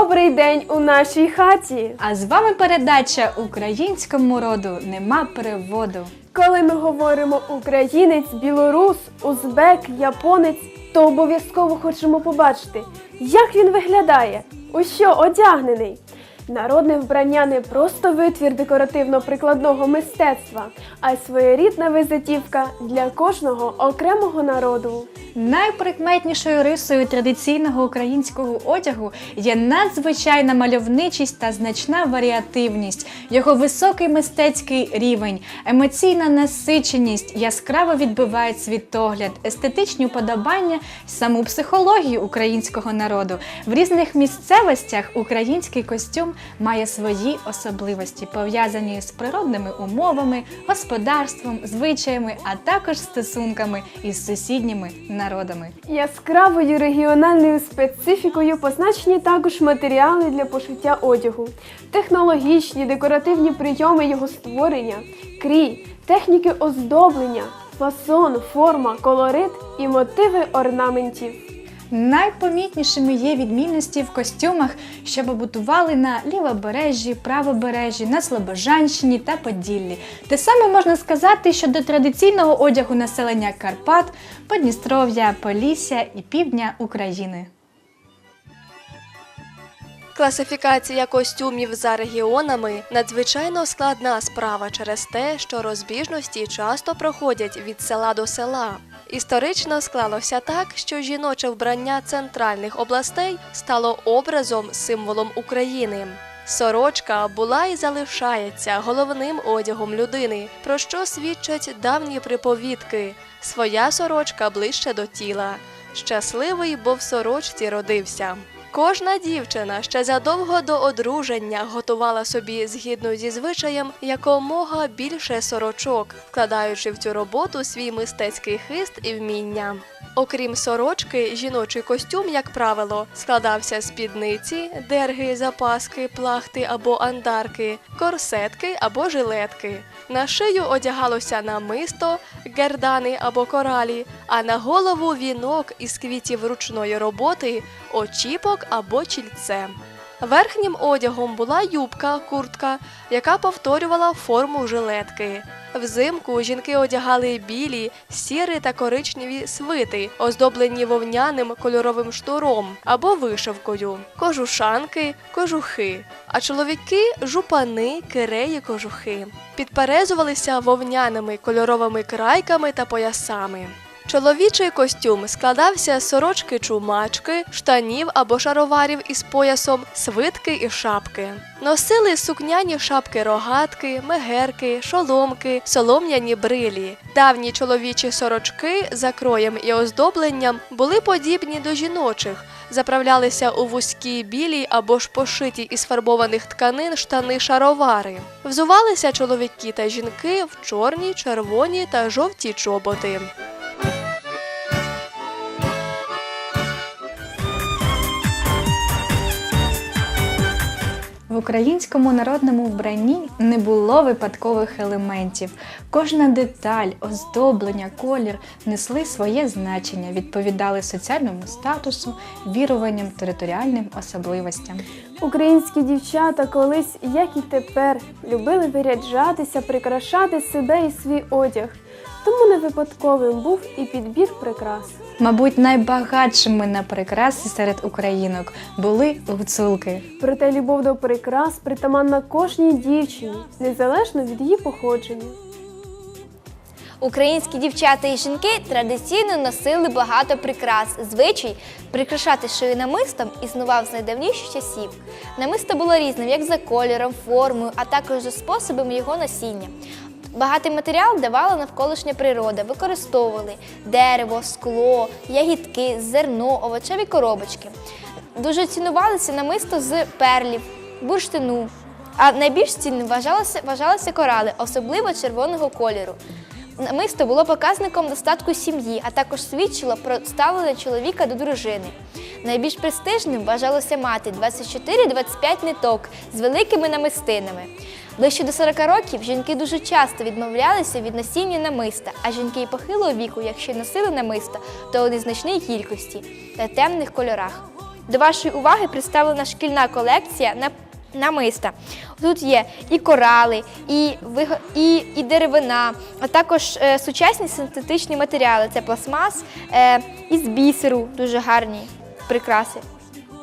Добрий день у нашій хаті. А з вами передача Українському роду нема переводу. Коли ми говоримо українець, білорус, узбек, японець, то обов'язково хочемо побачити, як він виглядає, у що одягнений. Народне вбрання не просто витвір декоративно-прикладного мистецтва, а й своєрідна визитівка для кожного окремого народу. Найприкметнішою рисою традиційного українського одягу є надзвичайна мальовничість та значна варіативність, його високий мистецький рівень, емоційна насиченість яскраво відбивають світогляд, естетичні уподобання, саму психологію українського народу. В різних місцевостях український костюм має свої особливості, пов'язані з природними умовами, господарством, звичаями, а також стосунками із сусідніми народами. Яскравою регіональною специфікою позначені також матеріали для пошиття одягу, технологічні декоративні прийоми його створення, крій, техніки оздоблення, фасон, форма, колорит і мотиви орнаментів. Найпомітнішими є відмінності в костюмах, що побутували на лівобережжі, правобережжі, на Слобожанщині та Поділлі. Те саме можна сказати щодо традиційного одягу населення Карпат, Подністров'я, Полісся і півдня України. Класифікація костюмів за регіонами надзвичайно складна справа через те, що розбіжності часто проходять від села до села. Історично склалося так, що жіноче вбрання центральних областей стало образом, символом України. Сорочка була і залишається головним одягом людини, про що свідчать давні приповідки. Своя сорочка ближче до тіла. Щасливий, бо в сорочці родився. Кожна дівчина ще задовго до одруження готувала собі згідно зі звичаєм якомога більше сорочок, вкладаючи в цю роботу свій мистецький хист і вміння. Окрім сорочки, жіночий костюм, як правило, складався з спідниці, дерги, запаски, плахти або андарки, корсетки або жилетки. На шию одягалося намисто, гердани або коралі, а на голову вінок із квітів ручної роботи, очіпок або чільце. Верхнім одягом була юбка, куртка, яка повторювала форму жилетки. Взимку жінки одягали білі, сірі та коричневі свити, оздоблені вовняним кольоровим штуром або вишивкою, кожушанки, кожухи, а чоловіки жупани, киреї, кожухи. Підперезувалися вовняними кольоровими крайками та поясами. Чоловічий костюм складався з сорочки чумачки, штанів або шароварів із поясом, свитки і шапки. Носили сукняні шапки рогатки, мегерки, шоломки, солом'яні брилі. Давні чоловічі сорочки за кроєм і оздобленням були подібні до жіночих, заправлялися у вузькі білі або ж пошиті із фарбованих тканин штани шаровари. Взувалися чоловіки та жінки в чорні, червоні та жовті чоботи. Українському народному вбранні не було випадкових елементів. Кожна деталь, оздоблення, колір несли своє значення, відповідали соціальному статусу, віруванням, територіальним особливостям. Українські дівчата колись, як і тепер, любили виряджатися, прикрашати себе і свій одяг. Тому не випадковим був і підбір прикрас. Мабуть, найбагатшими на прикраси серед українок були гуцулки. Проте любов до прикрас притаманна кожній дівчині, незалежно від її походження. Українські дівчата і жінки традиційно носили багато прикрас. Звичай прикрашати шию намистом існував з найдавніших часів. Намисто було різним як за кольором, формою, а також за способом його носіння. Багатий матеріал давала навколишня природа, використовували дерево, скло, ягідки, зерно, овочеві коробочки. Дуже цінувалися намисто з перлів, бурштину. А найбільш цінним вважалося, вважалися корали, особливо червоного кольору. Намисто було показником достатку сім'ї, а також свідчило про ставлення чоловіка до дружини. Найбільш престижним вважалося мати 24-25 ниток з великими намистинами. Ближче до 40 років жінки дуже часто відмовлялися від носіння намиста, а жінки і похилого віку, якщо носили намиста, то у незначній кількості та темних кольорах. До вашої уваги представлена шкільна колекція на намиста. Тут є і корали, і, і, і деревина, а також е, сучасні синтетичні матеріали. Це пластмас е, із бісеру, дуже гарні прикраси.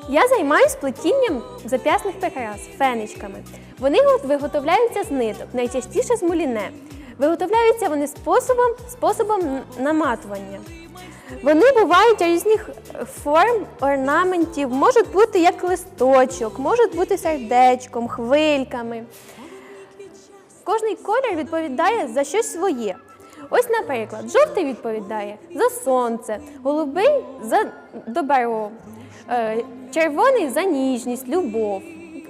Я займаюся плетінням зап'ясних прикрас фенечками. Вони виготовляються з ниток, найчастіше з муліне. Виготовляються вони способом, способом наматування. Вони бувають різних форм, орнаментів, можуть бути як листочок, можуть бути сердечком, хвильками. Кожний колір відповідає за щось своє. Ось, наприклад, жовтий відповідає за сонце, голубий за добро, е, червоний за ніжність, любов.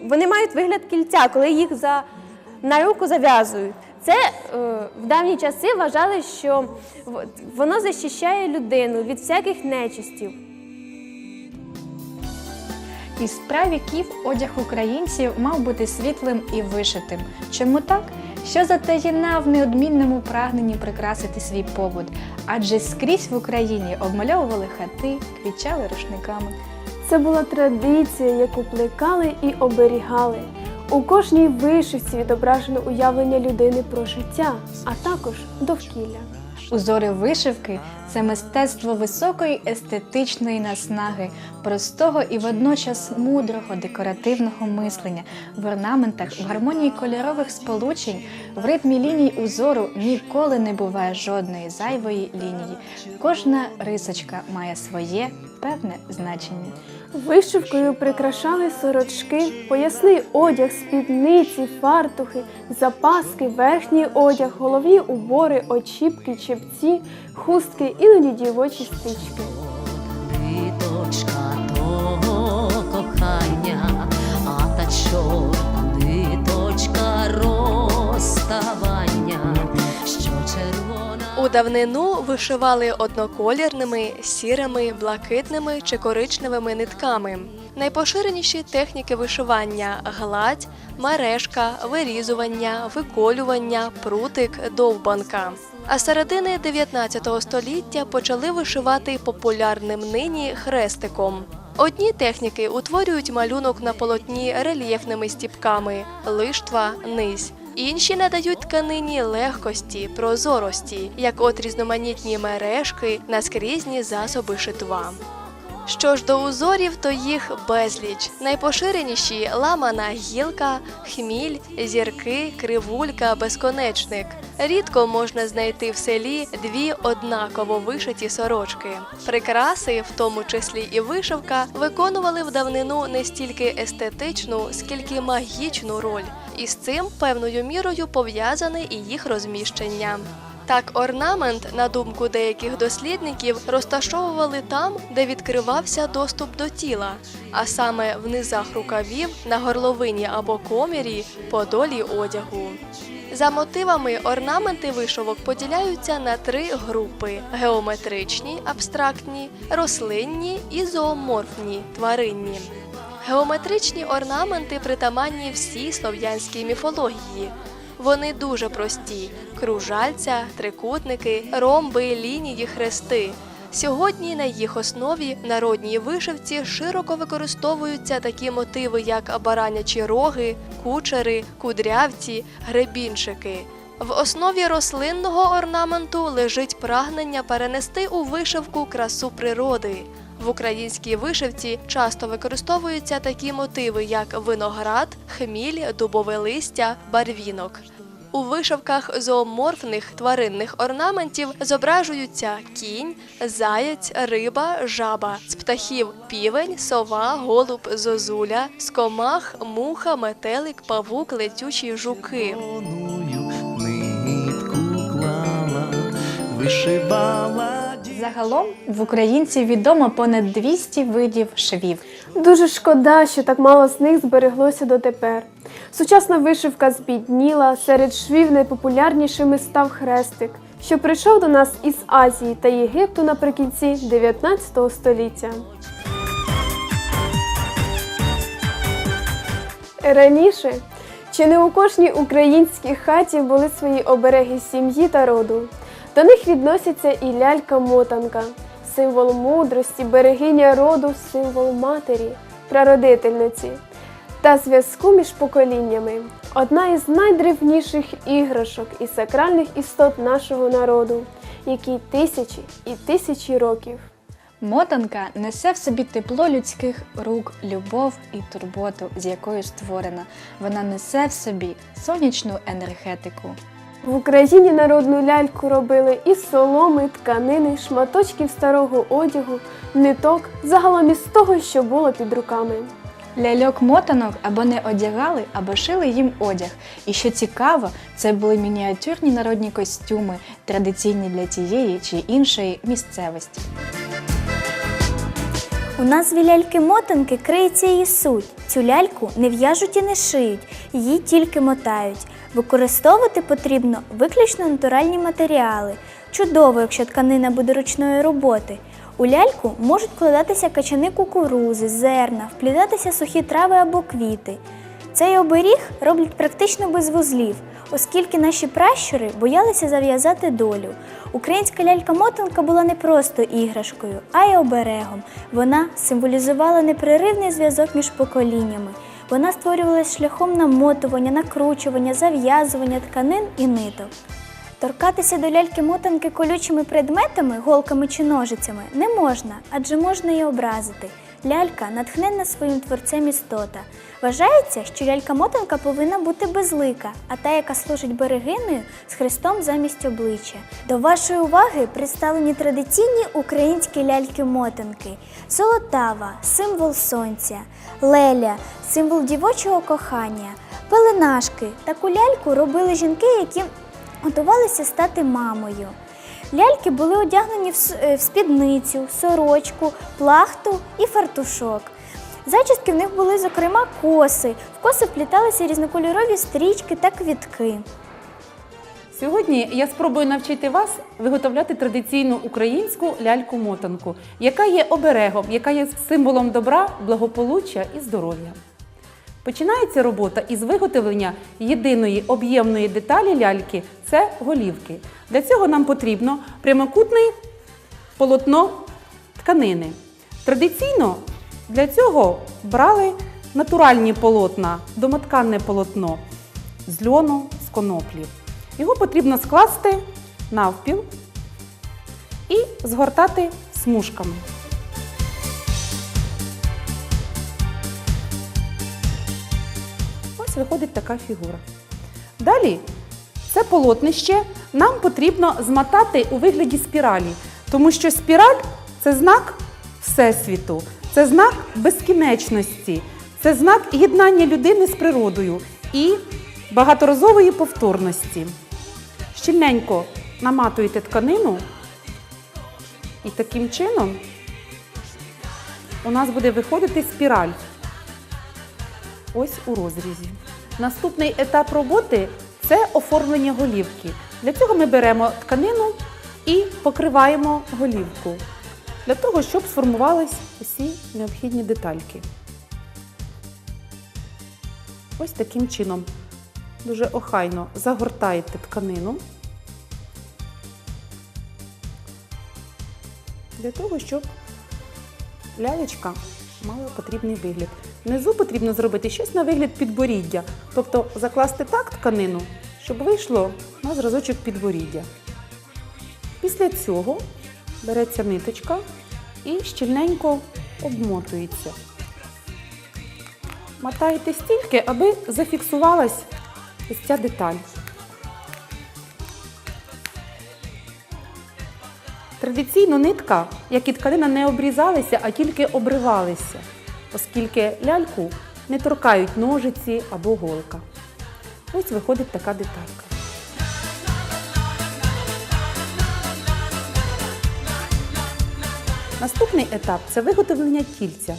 Вони мають вигляд кільця, коли їх за, на руку зав'язують. Це е, в давні часи вважали, що воно захищає людину від всяких нечистів. Із правіків одяг українців мав бути світлим і вишитим. Чому так? Що затаєна в неодмінному прагненні прикрасити свій побут? Адже скрізь в Україні обмальовували хати, квітчали рушниками. Це була традиція, яку плекали і оберігали. У кожній вишивці відображено уявлення людини про життя, а також довкілля. Узори вишивки це мистецтво високої естетичної наснаги, простого і водночас мудрого декоративного мислення. В орнаментах, в гармонії кольорових сполучень, в ритмі ліній узору ніколи не буває жодної зайвої лінії. Кожна рисочка має своє певне значення. Вишивкою прикрашали сорочки, поясний одяг, спідниці, фартухи, запаски, верхній одяг, головні убори, очіпки, чепці, хустки, іноді дівочі стрічки. Ниточка того кохання, а та чорна ниточка червона. Давнину вишивали одноколірними, сірими, блакитними чи коричневими нитками. Найпоширеніші техніки вишивання гладь, мережка, вирізування, виколювання, прутик, довбанка. А середини 19 століття почали вишивати популярним нині хрестиком. Одні техніки утворюють малюнок на полотні рельєфними стіпками, лиштва, низь. Інші надають тканині легкості, прозорості, як от різноманітні мережки, наскрізні засоби шитва. Що ж до узорів, то їх безліч. Найпоширеніші ламана гілка, хміль, зірки, кривулька, безконечник. Рідко можна знайти в селі дві однаково вишиті сорочки. Прикраси, в тому числі і вишивка, виконували в давнину не стільки естетичну, скільки магічну роль, і з цим певною мірою пов'язане і їх розміщення. Так, орнамент, на думку деяких дослідників, розташовували там, де відкривався доступ до тіла, а саме в низах рукавів, на горловині або комірі, по долі одягу. За мотивами орнаменти вишивок поділяються на три групи: геометричні, абстрактні, рослинні і зооморфні тваринні. Геометричні орнаменти притаманні всій слов'янській міфології. Вони дуже прості: кружальця, трикутники, ромби, лінії, хрести. Сьогодні на їх основі народній вишивці широко використовуються такі мотиви, як баранячі роги, кучери, кудрявці, гребінчики. В основі рослинного орнаменту лежить прагнення перенести у вишивку красу природи. В українській вишивці часто використовуються такі мотиви, як виноград, хміль, дубове листя, барвінок. У вишивках зооморфних тваринних орнаментів зображуються кінь, заєць, риба, жаба, з птахів півень, сова, голуб, зозуля, з комах, муха, метелик, павук, летючі жуки. Вишивала. Загалом в українців відомо понад 200 видів швів. Дуже шкода, що так мало з них збереглося дотепер. Сучасна вишивка збідніла, серед швів найпопулярнішими став хрестик, що прийшов до нас із Азії та Єгипту наприкінці 19 століття. Раніше чи не у кожній українській хаті були свої обереги сім'ї та роду. До них відносяться і лялька-мотанка, символ мудрості, берегиня роду, символ матері, прародительниці та зв'язку між поколіннями. Одна із найдревніших іграшок і сакральних істот нашого народу, якій тисячі і тисячі років. Мотанка несе в собі тепло людських рук, любов і турботу, з якою створена. Вона несе в собі сонячну енергетику. В Україні народну ляльку робили із соломи, тканини, шматочків старого одягу, ниток, загалом із того, що було під руками. Ляльок мотанок або не одягали, або шили їм одяг. І що цікаво, це були мініатюрні народні костюми, традиційні для тієї чи іншої місцевості. У назві ляльки-мотанки криється її суть. Цю ляльку не в'яжуть і не шиють, її тільки мотають. Використовувати потрібно виключно натуральні матеріали. Чудово, якщо тканина буде ручної роботи. У ляльку можуть вкладатися качани кукурузи, зерна, вплітатися сухі трави або квіти. Цей оберіг роблять практично без вузлів, оскільки наші пращури боялися зав'язати долю. Українська лялька-мотанка була не просто іграшкою, а й оберегом. Вона символізувала непреривний зв'язок між поколіннями. Вона створювалася шляхом намотування, накручування, зав'язування тканин і ниток. Торкатися до ляльки-мотанки колючими предметами, голками чи ножицями не можна, адже можна її образити. Лялька натхненна своїм творцем істота. Вважається, що лялька-мотанка повинна бути безлика, а та, яка служить берегиною, з хрестом замість обличчя. До вашої уваги представлені традиційні українські ляльки-мотанки: Золотава символ сонця, леля символ дівочого кохання, пеленашки. Таку ляльку робили жінки, які готувалися стати мамою. Ляльки були одягнені в е, спідницю, сорочку, плахту і фартушок. Зачіски в них були, зокрема, коси. В коси впліталися різнокольорові стрічки та квітки. Сьогодні я спробую навчити вас виготовляти традиційну українську ляльку-мотанку, яка є оберегом, яка є символом добра, благополуччя і здоров'я. Починається робота із виготовлення єдиної об'ємної деталі ляльки це голівки. Для цього нам потрібно прямокутне полотно тканини. Традиційно для цього брали натуральні полотна, домотканне полотно з льону, з коноплі. Його потрібно скласти навпіл і згортати смужками. Ось виходить така фігура. Далі це полотнище нам потрібно змотати у вигляді спіралі, тому що спіраль це знак Всесвіту, це знак безкінечності, це знак єднання людини з природою і багаторазової повторності. Щільненько наматуєте тканину, і таким чином у нас буде виходити спіраль. Ось у розрізі. Наступний етап роботи це оформлення голівки. Для цього ми беремо тканину і покриваємо голівку для того, щоб сформувались усі необхідні детальки. Ось таким чином дуже охайно загортаєте тканину для того, щоб лялечка мала потрібний вигляд. Внизу потрібно зробити щось на вигляд підборіддя, тобто закласти так тканину, щоб вийшло на зразочок підборіддя. Після цього береться ниточка і щільненько обмотується. Мотаєте стільки, аби зафіксувалась ось ця деталь. Традиційно нитка, як і тканина, не обрізалися, а тільки обривалися, оскільки ляльку не торкають ножиці або голка. Ось виходить така деталька. Наступний етап це виготовлення кільця.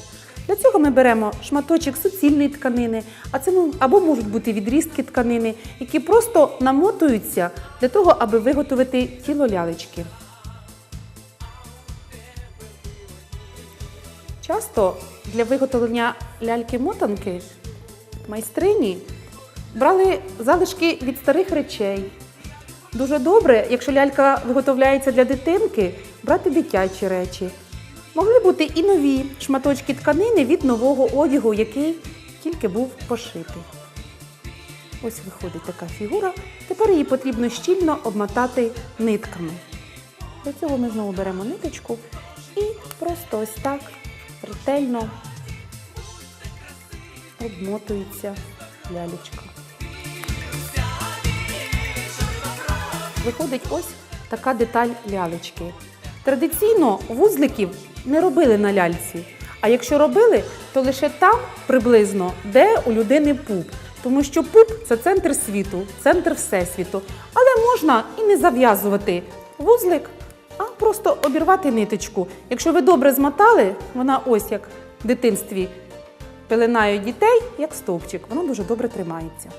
Для цього ми беремо шматочок суцільної тканини, а це або можуть бути відрізки тканини, які просто намотуються для того, аби виготовити тіло лялечки. Часто для виготовлення ляльки-мотанки майстрині брали залишки від старих речей Дуже добре, якщо лялька виготовляється для дитинки, брати дитячі речі. Могли бути і нові шматочки тканини від нового одягу, який тільки був пошитий. Ось виходить така фігура. Тепер її потрібно щільно обмотати нитками. Для цього ми знову беремо ниточку і просто ось так ретельно обмотується лялечка. Виходить ось така деталь лялечки. Традиційно вузликів не робили на ляльці. А якщо робили, то лише там приблизно, де у людини пуп. Тому що пуп це центр світу, центр всесвіту. Але можна і не зав'язувати вузлик, а просто обірвати ниточку. Якщо ви добре змотали, вона ось як в дитинстві пеленають дітей, як стовпчик, вона дуже добре тримається.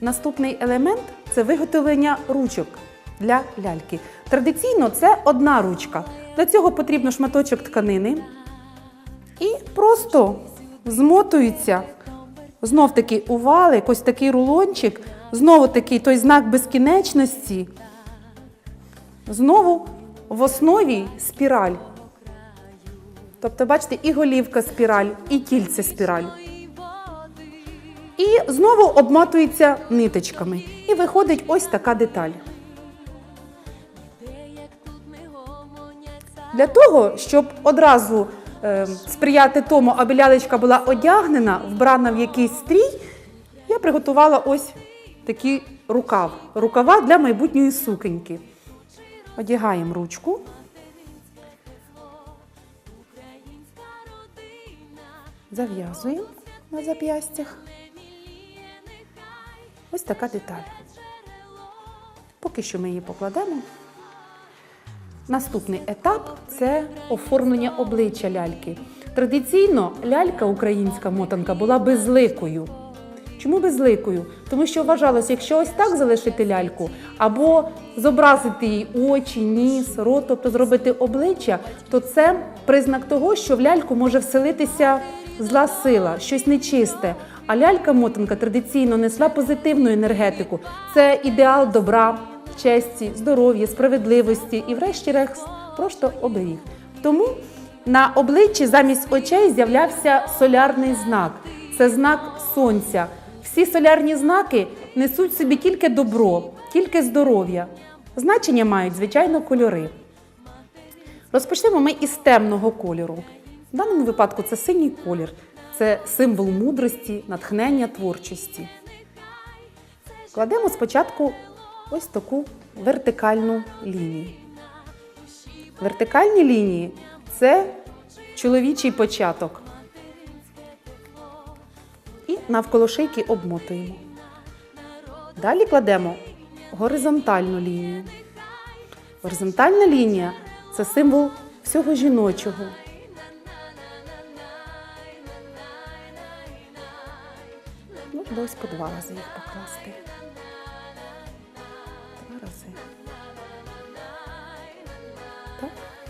Наступний елемент це виготовлення ручок для ляльки. Традиційно це одна ручка. Для цього потрібно шматочок тканини і просто змотується. Знов таки увалик, ось такий рулончик, знову такий той знак безкінечності. Знову в основі спіраль. Тобто, бачите, і голівка спіраль, і кільце спіраль. І знову обматується ниточками. І виходить ось така деталь. Для того, щоб одразу е, сприяти тому, аби лялечка була одягнена, вбрана в якийсь стрій, я приготувала ось такий рукав. Рукава для майбутньої сукеньки. Одягаємо ручку. Зав'язуємо на зап'ястях. Ось така деталь. Поки що ми її покладемо. Наступний етап це оформлення обличчя ляльки. Традиційно лялька українська мотанка була безликою. Чому безликою? Тому що вважалося, якщо ось так залишити ляльку, або зобразити їй очі, ніс, рот, тобто зробити обличчя, то це признак того, що в ляльку може вселитися зла сила, щось нечисте. А лялька-мотанка традиційно несла позитивну енергетику. Це ідеал добра, честі, здоров'я, справедливості і, врешті-решт, просто оберіг. Тому на обличчі замість очей з'являвся солярний знак. Це знак сонця. Всі солярні знаки несуть собі тільки добро, тільки здоров'я. Значення мають, звичайно, кольори. Розпочнемо ми із темного кольору. В даному випадку це синій колір, це символ мудрості, натхнення творчості. Кладемо спочатку ось таку вертикальну лінію. Вертикальні лінії це чоловічий початок. І навколо шийки обмотуємо. Далі кладемо горизонтальну лінію. Горизонтальна лінія це символ всього жіночого. Можна ось по два рази їх покласти.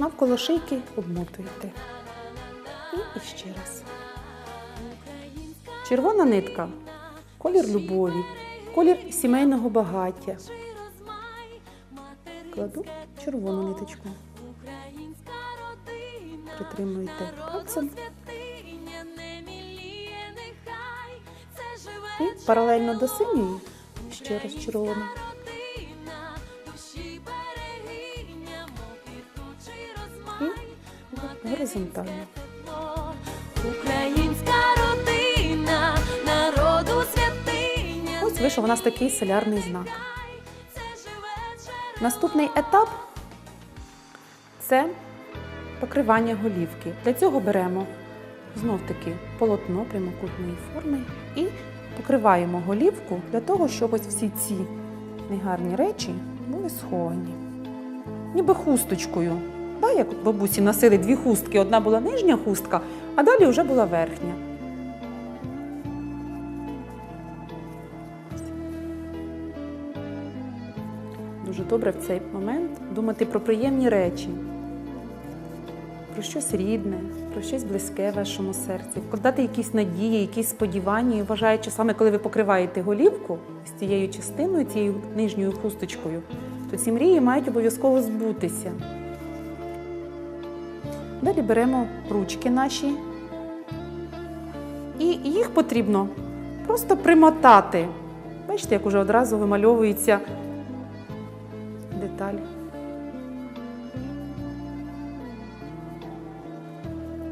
Навколо шийки обмотуєте. І ще раз. Червона нитка колір любові, колір сімейного багаття. Кладу червону ниточку. Притримуєте пальцем. І паралельно до синьої ще раз червону. І горизонтально. Українська родина, народу святиня. Ось вийшов у нас такий солярний знак. Наступний етап це покривання голівки. Для цього беремо знов таки полотно прямокутної форми і покриваємо голівку для того, щоб ось всі ці негарні речі були сховані. Ніби хусточкою. Да, як бабусі носили дві хустки, одна була нижня хустка, а далі вже була верхня. Дуже добре в цей момент думати про приємні речі, про щось рідне, про щось близьке вашому серці, вкладати якісь надії, якісь сподівання. І вважаю, що саме коли ви покриваєте голівку з цією частиною, цією нижньою хусточкою, то ці мрії мають обов'язково збутися. Далі беремо ручки наші, і їх потрібно просто примотати. Бачите, як уже одразу вимальовується деталь.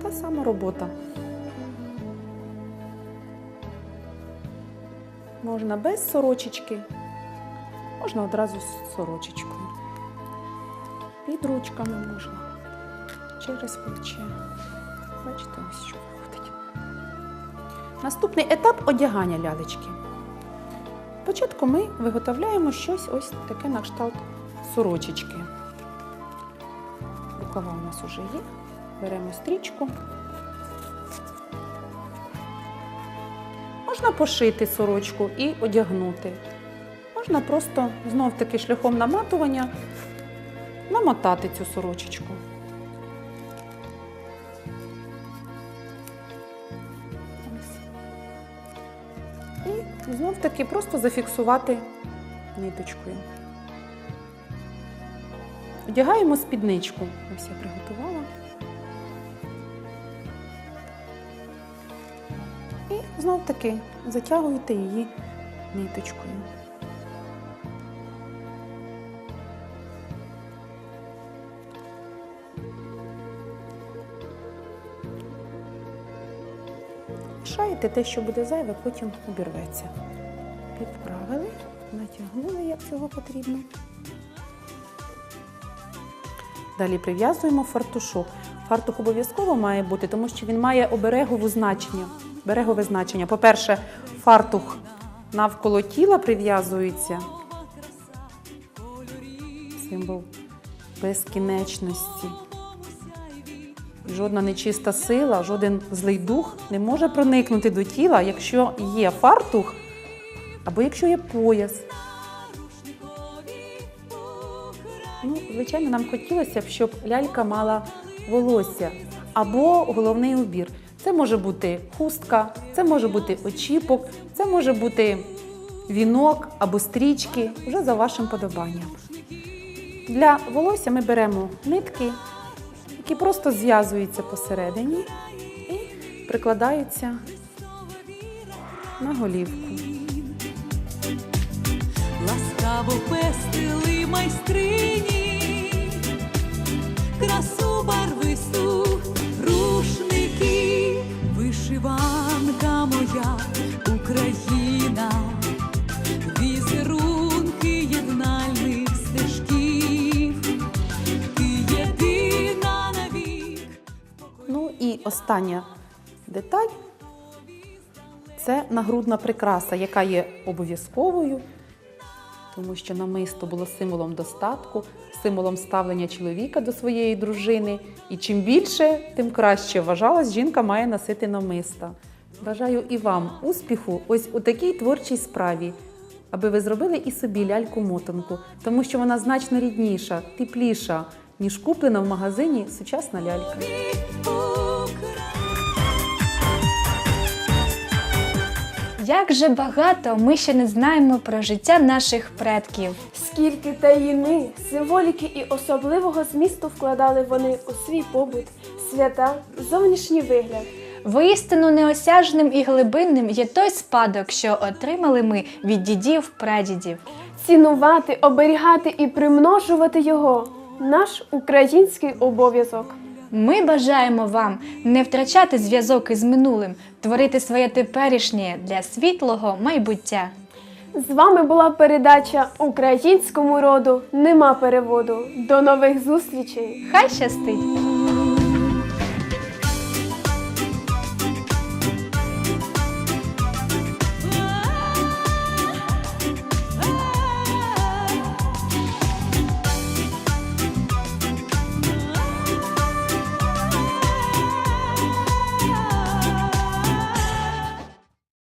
Та сама робота. Можна без сорочечки, можна одразу з сорочечкою. Під ручками можна, через плече. Бачите, ось що виходить. Наступний етап одягання лялечки. Спочатку ми виготовляємо щось ось таке на кшталт сорочечки. Рукава у нас вже є. Беремо стрічку. Можна пошити сорочку і одягнути. Можна просто знов таки шляхом наматування намотати цю сорочечку. Таки просто зафіксувати ниточкою. Одягаємо спідничку. Ось я приготувала. І знов таки затягуєте її ниточкою. Шаєте те, що буде зайве, потім обірветься. Підправили, натягнули, як цього потрібно. Далі прив'язуємо фартушок. Фартух обов'язково має бути, тому що він має оберегове значення. Берегове значення. По-перше, фартух навколо тіла прив'язується. Символ безкінечності. Жодна нечиста сила, жоден злий дух не може проникнути до тіла, якщо є фартух або якщо є пояс. Ну, звичайно, нам хотілося б, щоб лялька мала волосся або головний убір. Це може бути хустка, це може бути очіпок, це може бути вінок або стрічки, вже за вашим подобанням. Для волосся ми беремо нитки, які просто зв'язуються посередині і прикладаються на голівку. Ласкаво пестили майстрині, красу барвисту рушники, вишиванка моя Україна, візерунки єднальних стежків, ти єдина навік. Ну і остання деталь. Це нагрудна прикраса, яка є обов'язковою, тому що намисто було символом достатку, символом ставлення чоловіка до своєї дружини. І чим більше, тим краще вважалось, жінка має носити намиста. Бажаю і вам успіху ось у такій творчій справі, аби ви зробили і собі ляльку-мотанку, тому що вона значно рідніша, тепліша, ніж куплена в магазині сучасна лялька. Як же багато ми ще не знаємо про життя наших предків. Скільки таїни, символіки і особливого змісту вкладали вони у свій побут, свята, зовнішній вигляд. Воістину неосяжним і глибинним є той спадок, що отримали ми від дідів прадідів. Цінувати, оберігати і примножувати його наш український обов'язок. Ми бажаємо вам не втрачати зв'язок із минулим, творити своє теперішнє для світлого майбуття. З вами була передача Українському роду нема переводу. До нових зустрічей! Хай щастить!